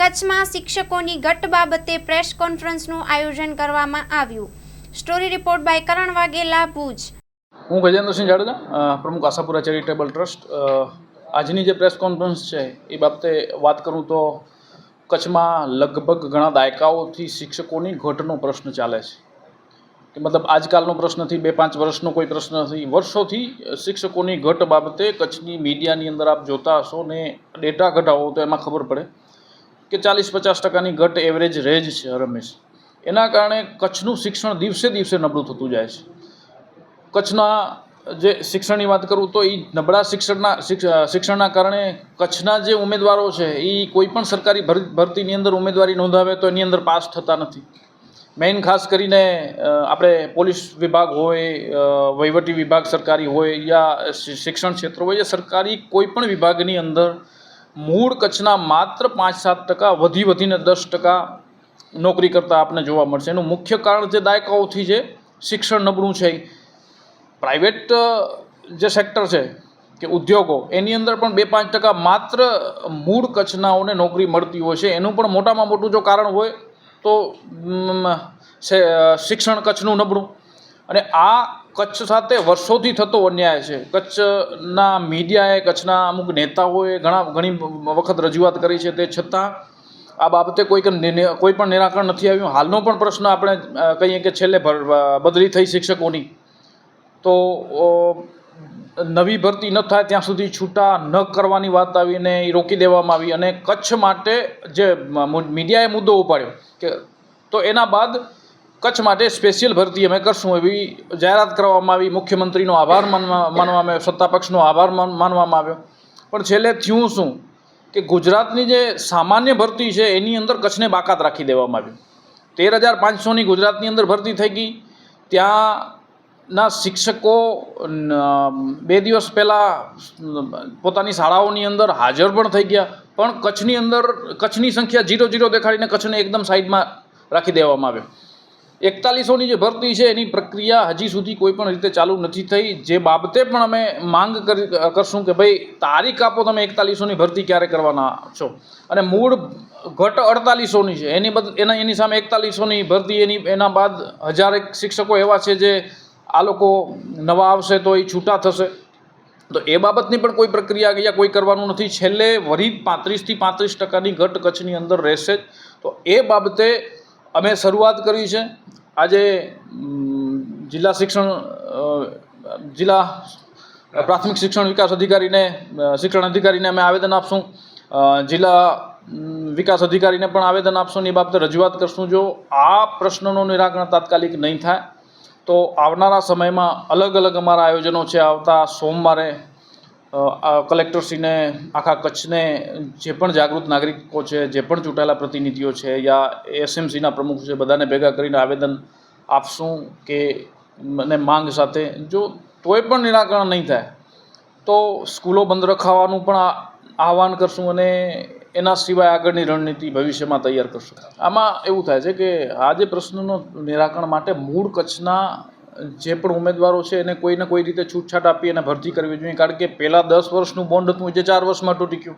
કચ્છમાં શિક્ષકોની ઘટ બાબતે પ્રેસ કોન્ફરન્સનું આયોજન કરવામાં આવ્યું. Story report by Karan Vaghela, Bhuj. હું ગજેન્દ્રસિંહ જાડેજા પ્રમુખ આશાપુરા ચેરિટેબલ ટ્રસ્ટ. આજની જે પ્રેસ કોન્ફરન્સ છે, એ બાબતે વાત કરું તો કચ્છમાં લગભગ ઘણા દાયકાઓથી શિક્ષકોની ઘટનો પ્રશ્ન ચાલે છે. કે મતલબ આજકાલનો પ્રશ્ન નથી બે પાંચ વર્ષનો કોઈ પ્રશ્ન નથી વર્ષોથી શિક્ષકોની ઘટ બાબતે કચ્છની મીડિયાની અંદર આપ જોતા હશો ને ડેટા ઘટાવો તો એમાં ખબર પડે. કે ચાલીસ પચાસ ટકાની ઘટ એવરેજ રહે જ છે રમેશ એના કારણે કચ્છનું શિક્ષણ દિવસે દિવસે નબળું થતું જાય છે. કચ્છના જે શિક્ષણની વાત કરું તો એ નબળા શિક્ષણના શિક્ષણના કારણે કચ્છના જે ઉમેદવારો છે એ કોઈ પણ સરકારી ભરતીની અંદર ઉમેદવારી નોંધાવે તો એની અંદર પાસ થતા નથી. મેઇન ખાસ કરીને આપણે પોલીસ વિભાગ હોય વહીવટી વિભાગ સરકારી હોય યા શિક્ષણ ક્ષેત્ર હોય યા સરકારી કોઈ પણ વિભાગની અંદર મૂળ કચ્છના માત્ર પાંચ સાત ટકા, વધી વધીને દસ ટકા નોકરી કરતા આપને જોવા મળશે. એનું મુખ્ય કારણ જે દાયકાઓથી જે શિક્ષણ નબળું છે. પ્રાઇવેટ જે સેક્ટર છે, કે ઉદ્યોગો, એની અંદર પણ બે પાંચ ટકા માત્ર મૂળ કચ્છનાઓને નોકરી મળતી હોય છે. એનું પણ મોટામાં મોટું જો કારણ હોય, તો શિક્ષણ કચ્છનું નબળું. અને આ કચ્છ સાથે વર્ષોથી થતો અન્યાય છે. કચ્છના મીડિયાએ, કચ્છના અમુક નેતાઓએ ઘણા, ઘણી વખત રજૂઆત કરી છે તે છતાં આ બાબતે કોઈ કોઈ પણ નિરાકરણ નથી આવ્યું. હાલનો પણ પ્રશ્ન આપણે કહીએ કે છેલ્લે બદલી થઈ શિક્ષકોની. તો નવી ભરતી ન થાય ત્યાં સુધી છૂટા ન કરવાની વાત આવીને એ રોકી દેવામાં આવી. અને કચ્છ માટે જે મીડિયાએ મુદ્દો ઉપાડ્યો કે, તો એના બાદ કચ્છ માટે સ્પેશિયલ ભરતી અમે કરશું એવી જાહેરાત કરવામાં આવી. મુખ્યમંત્રીનો આભાર માનવા, માનવામાં આવ્યો. સત્તાપક્ષનો આભાર માનવામાં આવ્યો. પણ છેલ્લે થયું શું? કે ગુજરાતની જે સામાન્ય ભરતી છે, એની અંદર કચ્છને બાકાત રાખી દેવામાં આવ્યું તેર હજાર પાંચસોની ગુજરાતની અંદર ભરતી થઈ ગઈ. ત્યાંના શિક્ષકો બે દિવસ પહેલાં પોતાની શાળાઓની અંદર હાજર પણ થઈ ગયા. પણ કચ્છની અંદર, કચ્છની સંખ્યા જીરો જીરો દેખાડીને કચ્છને એકદમ સાઈડમાં રાખી દેવામાં આવ્યો એકતાલીસોની જે ભરતી છે, એની પ્રક્રિયા હજી સુધી કોઈ પણ રીતે ચાલુ નથી થઈ. જે બાબતે પણ અમે માંગ કરી, કરશું કે ભાઈ, તારીખ આપો તમે એકતાલીસોની ભરતી ક્યારે કરવાના છો. અને મૂળ ઘટ અડતાલીસોની છે. એની બદ, એના, એની સામે એકતાલીસોની ભરતી, એની, એના બાદ હજારેક શિક્ષકો એવા છે જે આ લોકો નવા આવશે તો એ છૂટા થશે. તો એ બાબતની પણ કોઈ પ્રક્રિયા અહીંયા કોઈ કરવાનું નથી. છેલ્લે વરી પાંત્રીસથી પાંત્રીસ ટકાની ઘટ કચ્છની અંદર રહેશે જ. તો એ બાબતે અમે શરૂઆત કરી છે. આજે જિલ્લા શિક્ષણ જિલ્લા પ્રાથમિક શિક્ષણ વિકાસ અધિકારીને શિક્ષણ અધિકારીને અમે આવેદન આપશું. જિલ્લા વિકાસ અધિકારીને પણ આવેદન આપશું એ બાબતે રજૂઆત કરશું. જો આ પ્રશ્નનું નિરાકરણ તાત્કાલિક નહીં થાય, તો આવનારા સમયમાં અલગ અલગ અમારા આયોજનો છે. આવતા સોમવારે કલેક્ટરશ્રીને, આખા કચ્છને જે પણ જાગૃત નાગરિકો છે, જે પણ ચૂંટાયેલા પ્રતિનિધિઓ છે યા એસએમસીના પ્રમુખ છે, બધાને ભેગા કરીને આવેદન આપશું કે મને માંગ સાથે. જો તોય પણ નિરાકરણ નહીં થાય, તો સ્કૂલો બંધ રખાવાનું પણ આહવાન કરશું અને એના સિવાય આગળની રણનીતિ ભવિષ્યમાં તૈયાર કરશું. આમાં એવું થાય છે કે આ જે પ્રશ્નનો નિરાકરણ માટે મૂળ કચ્છના જે પણ ઉમેદવારો છે એને કોઈને કોઈ રીતે છૂટછાટ આપી અને ભરતી કરવી જોઈએ. કારણ કે પહેલાં દસ વર્ષનું બોન્ડ હતું જે ચાર વર્ષમાં તૂટી ગયું.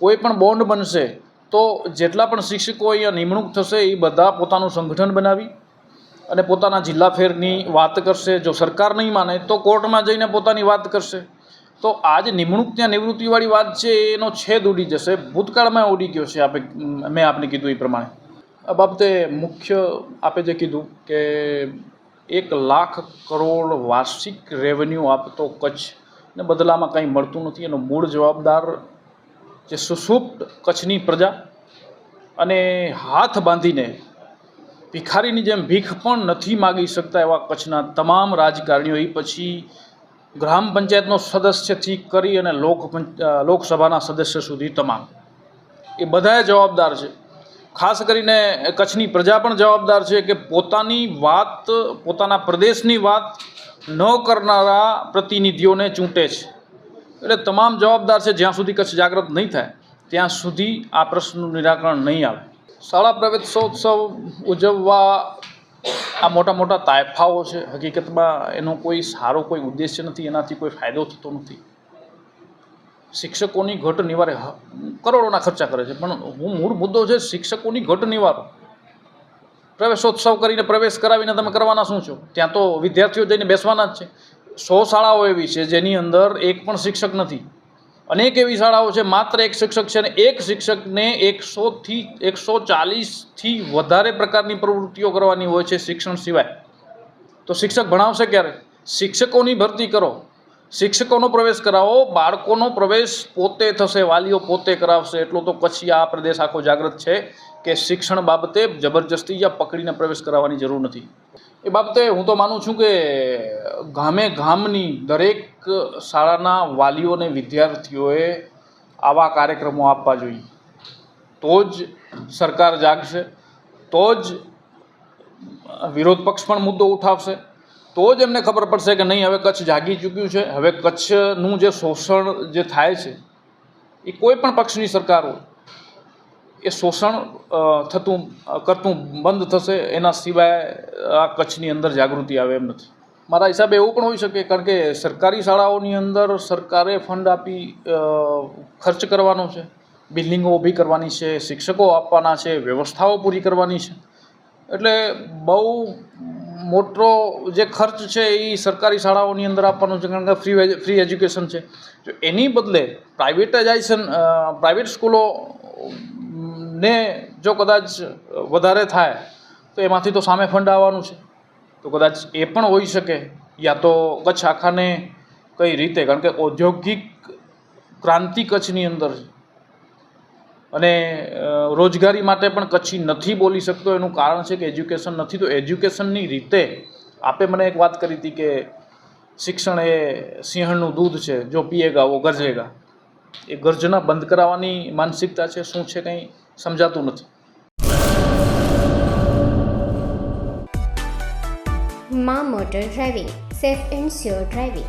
કોઈ પણ બોન્ડ બનશે તો જેટલા પણ શિક્ષકો અહીંયા નિમણૂક થશે, એ બધા પોતાનું સંગઠન બનાવી અને પોતાના જિલ્લા ફેરની વાત કરશે. જો સરકાર નહીં માને, તો કોર્ટમાં જઈને પોતાની વાત કરશે. તો આ જે નિમણૂક ત્યાં નિવૃત્તિવાળી વાત છે, એનો છેદ ઉડી જશે. ભૂતકાળમાં ઉડી ગયો છે, આપે, મેં આપને કીધું એ પ્રમાણે. આ બાબતે મુખ્ય આપે જે કીધું કે એક લાખ કરોડ વાર્ષિક રેવન્યુ આપતો કચ્છ ને બદલામાં કંઈ મળતું નથી. એનો મૂળ જવાબદાર જે સુસુપ્ત કચ્છની પ્રજા અને હાથ બાંધીને ભિખારીની જેમ ભીખ પણ નથી માગી શકતા એવા કચ્છના તમામ રાજકારણીઓ એ પછી ગ્રામ પંચાયતનો સદસ્યથી કરી અને લોક લોકસભાના સદસ્ય સુધી તમામ. એ બધાએ જવાબદાર છે. ખાસ કરીને કચ્છની પ્રજા પણ જવાબદાર છે કે પોતાની વાત, પોતાના પ્રદેશની વાત ન કરનારા પ્રતિનિધિઓને ચૂંટે છે. એટલે તમામ જવાબદાર છે, જ્યાં સુધી કચ્છ જાગૃત નહીં થાય, ત્યાં સુધી આ પ્રશ્નનું નિરાકરણ નહીં આવે. શાળા પ્રવેશોત્સવ ઉજવવા આ મોટા મોટા તાયફાઓ છે. હકીકતમાં એનો કોઈ સારો કોઈ ઉદ્દેશ્ય નથી, એનાથી કોઈ ફાયદો થતો નથી. શિક્ષકોની ઘટ નિવારે કરોડોના ખર્ચા કરે છે. પણ હું મૂળ મુદ્દો છે શિક્ષકોની ઘટ નિવારો. પ્રવેશોત્સવ કરીને પ્રવેશ કરાવીને તમે કરવાના શું છો? ત્યાં તો વિદ્યાર્થીઓ જઈને બેસવાના જ છે. સો શાળાઓ એવી છે જેની અંદર એક પણ શિક્ષક નથી. અનેક એવી શાળાઓ છે, માત્ર એક શિક્ષક છે અને એક શિક્ષકને એકસોથી એકસો ચાલીસથી વધારે પ્રકારની પ્રવૃત્તિઓ કરવાની હોય છે શિક્ષણ સિવાય. તો શિક્ષક ભણાવશે ક્યારે? શિક્ષકોની ભરતી કરો. શિક્ષકોનો પ્રવેશ કરાવો, બાળકોનો પ્રવેશ પોતે થશે, વાલીઓ પોતે કરાવશે. એટલું તો કચ્છી આ પ્રદેશ આખો જાગૃત છે કે શિક્ષણ બાબતે જબરજસ્તી યા પકડીને પ્રવેશ કરાવવાની જરૂર નથી. એ બાબતે હું તો માનું છું કે ગામે ગામની દરેક શાળાના વાલીઓ અને વિદ્યાર્થીઓએ આવા કાર્યક્રમો આપવા જોઈએ. તો જ સરકાર જાગશે, તો જ વિરોધ પક્ષ પણ મુદ્દો ઉઠાવશે. તો જ એમને ખબર પડશે કે નહીં, હવે કચ્છ જાગી ચૂક્યું છે. હવે કચ્છનું જે શોષણ જે થાય છે, એ કોઈ પણ પક્ષની સરકાર હોય, એ શોષણ થતું, કરતું બંધ થશે, એના સિવાય આ કચ્છની અંદર જાગૃતિ આવે એમ નથી. મારા હિસાબે એવું પણ હોઈ શકે, કારણ કે સરકારી શાળાઓની અંદર સરકારે ફંડ આપી ખર્ચ કરવાનો છે, બિલ્ડિંગો ઊભી કરવાની છે, શિક્ષકો આપવાના છે, વ્યવસ્થાઓ પૂરી કરવાની છે. એટલે બહુ મોટો જે ખર્ચ છે એ સરકારી શાળાઓની અંદર આપવાનો છે, કારણ કે ફ્રી ફ્રી એજ્યુકેશન છે. જો એની બદલે પ્રાઇવેટાઇઝેશન પ્રાઇવેટ સ્કૂલો ને જો કદાચ વધારે થાય, તો એમાંથી તો સામે ફંડ આવવાનું છે. તો કદાચ એ પણ હોઈ શકે, યા તો કચ્છ આખાને કઈ રીતે? કારણ કે ઔદ્યોગિક ક્રાંતિ કચ્છની અંદર અને રોજગારી માટે પણ કચ્છી નથી બોલી શકતો. એનું કારણ છે કે એજ્યુકેશન નથી. તો એજ્યુકેશનની રીતે આપે મને એક વાત કરી હતી કે શિક્ષણ એ સિંહણનું દૂધ છે. જો પીએગા વો ગરજેગા એ ગર્જના બંધ કરાવવાની માનસિકતા છે, શું છે કંઈ સમજાતું નથી. મા motor driving, safe and sure driving.